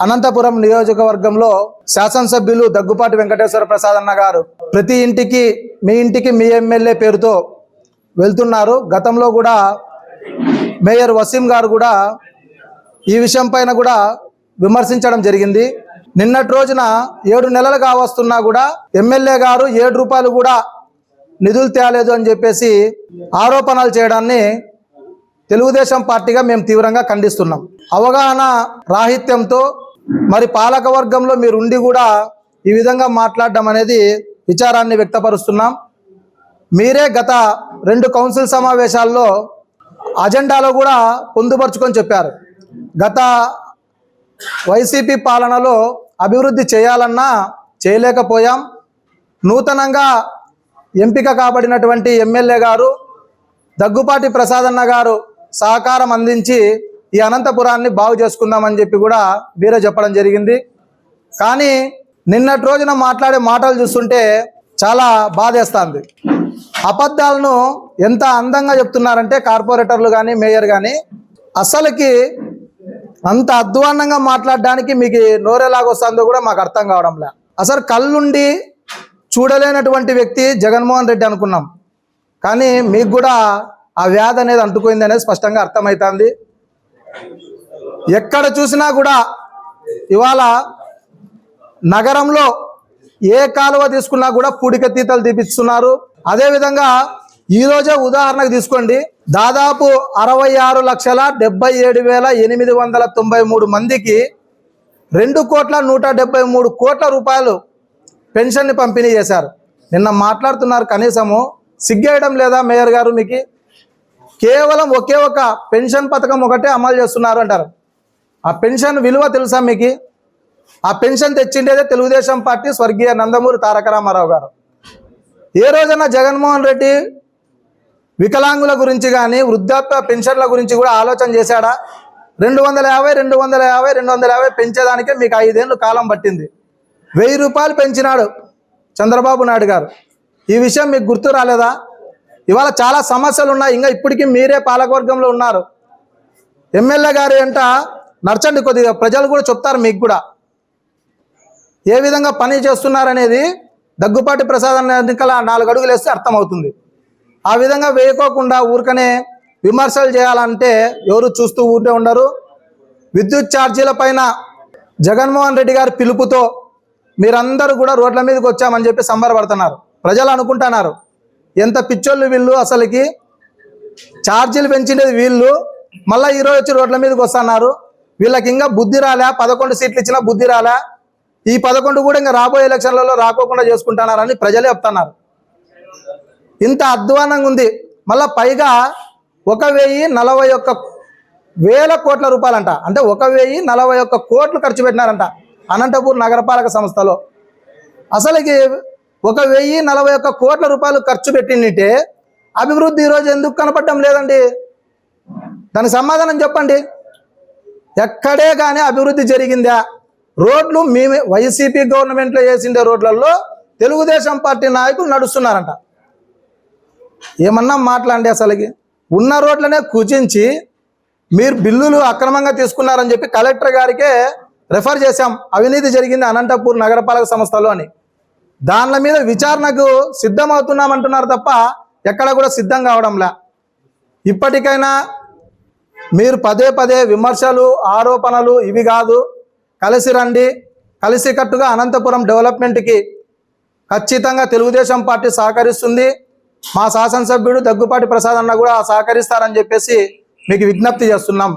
అనంతపురం నియోజకవర్గంలో శాసనసభ్యులు దగ్గుపాటి వెంకటేశ్వర ప్రసాద్ అన్న గారు ప్రతి ఇంటికి మీ ఇంటికి మీ ఎమ్మెల్యే పేరుతో వెళ్తున్నారు. గతంలో కూడా మేయర్ వసీం గారు కూడా ఈ విషయం పైన కూడా విమర్శించడం జరిగింది. నిన్నటి రోజున ఏడు నెలలు కావస్తున్నా కూడా ఎమ్మెల్యే గారు ఏడు రూపాయలు కూడా నిధులు తేలేదు అని చెప్పేసి ఆరోపణలు చేయడాన్ని తెలుగుదేశం పార్టీగా మేము తీవ్రంగా ఖండిస్తున్నాం. అవగాహన రాహిత్యంతో మరి పాలక వర్గంలో మీరు ఉండి కూడా ఈ విధంగా మాట్లాడడం అనేది విచారాన్ని వ్యక్తపరుస్తున్నాం. మీరే గత రెండు కౌన్సిల్ సమావేశాల్లో అజెండాలో కూడా పొందుపరుచుకొని చెప్పారు. గత వైసీపీ పాలనలో అభివృద్ధి చేయాలన్నా చేయలేకపోయాం. నూతనంగా ఎంపిక కాబడినటువంటి ఎమ్మెల్యే గారు దగ్గుపాటి ప్రసాదన్న గారు సహకారం అందించి ఈ అనంతపురాన్ని బాగు చేసుకుందామని చెప్పి కూడా వీరే చెప్పడం జరిగింది. కానీ నిన్నటి రోజున మాట్లాడే మాటలు చూస్తుంటే చాలా బాధేస్తుంది. అబద్ధాలను ఎంత అందంగా చెప్తున్నారంటే కార్పొరేటర్లు కానీ మేయర్ కానీ అసలుకి అంత అధ్వాన్నంగా మాట్లాడడానికి మీకు నోరేలాగొస్తుందో కూడా మాకు అర్థం కావడంలే అసలు కళ్ళుండి చూడలేనటువంటి వ్యక్తి జగన్మోహన్ రెడ్డి అనుకున్నాం. కానీ మీకు కూడా ఆ వ్యాధి అనేది అంటుకుంది అనేది స్పష్టంగా అర్థమవుతుంది ఎక్కడ చూసినా కూడా ఇవాళ నగరంలో ఏ కాలువ తీసుకున్నా కూడా పూడికతీతలు తీపిస్తున్నారు. అదేవిధంగా ఈరోజే ఉదాహరణకు తీసుకోండి. దాదాపు అరవై ఆరు లక్షల డెబ్బై ఏడు వేల ఎనిమిది వందల తొంభై మూడు మందికి రెండు కోట్ల నూట డెబ్బై మూడు కోట్ల రూపాయలు పెన్షన్ని పంపిణీ చేశారు. నిన్న మాట్లాడుతున్నారు కనీసము. సిగ్గేయడం లేదా మేయర్ గారు మీకు కేవలం ఒకే ఒక పెన్షన్ పథకం ఒకటే అమలు చేస్తున్నారు అంటారు. ఆ పెన్షన్ విలువ తెలుసా మీకు? ఆ పెన్షన్ తెచ్చిండేదే తెలుగుదేశం పార్టీ స్వర్గీయ నందమూరి తారక రామారావు గారు. ఏ రోజైనా జగన్మోహన్ రెడ్డి వికలాంగుల గురించి కానీ వృద్ధాప్య పెన్షన్ల గురించి కూడా ఆలోచన చేశాడా? రెండు వందల యాభై రెండు వందల యాభై రెండు వందల యాభై పెంచేదానికే మీకు ఐదేళ్ళు కాలం పట్టింది. వెయ్యి రూపాయలు పెంచినాడు చంద్రబాబు నాయుడు గారు. ఈ విషయం మీకు గుర్తు రాలేదా? ఇవాళ చాలా సమస్యలు ఉన్నాయి. ఇంకా ఇప్పటికీ మీరే పాలకవర్గంలో ఉన్నారు. ఎమ్మెల్యే గారు ఎంట నడచండి కొద్దిగా. ప్రజలు కూడా చెప్తారు మీకు కూడా. ఏ విధంగా పని చేస్తున్నారనేది దగ్గుపాటి ప్రసాద్ అనే ఎన్నికల నాలుగు అడుగులు వేస్తే అర్థమవుతుంది. ఆ విధంగా వేయకోకుండా ఊరికనే విమర్శలు చేయాలంటే ఎవరు చూస్తూ ఊరే ఉండరు. విద్యుత్ ఛార్జీల పైన జగన్మోహన్ రెడ్డి గారి పిలుపుతో మీరందరూ కూడా రోడ్ల మీదకి వచ్చామని చెప్పి సంబరపడుతున్నారు. ప్రజలు అనుకుంటున్నారు. ఎంత పిచ్చోళ్ళు వీళ్ళు అసలుకి? ఛార్జీలు పెంచినది వీళ్ళు. మళ్ళీ ఈరోజు వచ్చి రోడ్ల మీదకి వస్తున్నారు. వీళ్ళకి ఇంకా బుద్ధి రాలే పదకొండు సీట్లు ఇచ్చినా బుద్ధి రాలే. ఈ పదకొండు కూడా ఇంకా రాబోయే ఎలక్షన్లలో రాకోకుండా చేసుకుంటున్నారని ప్రజలే చెప్తున్నారు. ఇంత అధ్వానంగా ఉంది. మళ్ళా పైగా ఒక వెయ్యి నలభై ఒక్క వేల కోట్ల రూపాయలంట. అంటే ఒక వెయ్యి నలభై ఒక్క కోట్లు ఖర్చు పెట్టినారంట అనంతపూర్ నగరపాలక సంస్థలో. అసలుకి ఒక వెయ్యి నలభై ఒక్క కోట్ల రూపాయలు ఖర్చు పెట్టింటే అభివృద్ధి ఈరోజు ఎందుకు కనపడడం లేదండి? దాని సమాధానం చెప్పండి. ఎక్కడే కానీ అభివృద్ధి జరిగిందా? రోడ్లు మేమే వైసీపీ గవర్నమెంట్లో వేసిండే రోడ్లలో తెలుగుదేశం పార్టీ నాయకులు నడుస్తున్నారంట. ఏమన్నా మాట్లాడండి అసలుకి? ఉన్న రోడ్లనే కుచించి మీరు బిల్లులు అక్రమంగా తీసుకున్నారని చెప్పి కలెక్టర్ గారికే రెఫర్ చేశాం. అవినీతి జరిగింది అనంతపూర్ నగరపాలక సంస్థలో అని. దానిల మీద విచారణకు సిద్ధమవుతున్నామంటున్నారు తప్ప ఎక్కడ కూడా సిద్ధం కావడంలా. ఇప్పటికైనా మీరు పదే పదే విమర్శలు ఆరోపణలు ఇవి కాదు. కలిసి రండి. కలిసికట్టుగా అనంతపురం డెవలప్మెంట్కి ఖచ్చితంగా తెలుగుదేశం పార్టీ సహకరిస్తుంది. మా శాసనసభ్యుడు దగ్గుపాటి ప్రసాద్ అన్న కూడా సహకరిస్తారని చెప్పేసి మీకు విజ్ఞప్తి చేస్తున్నాం.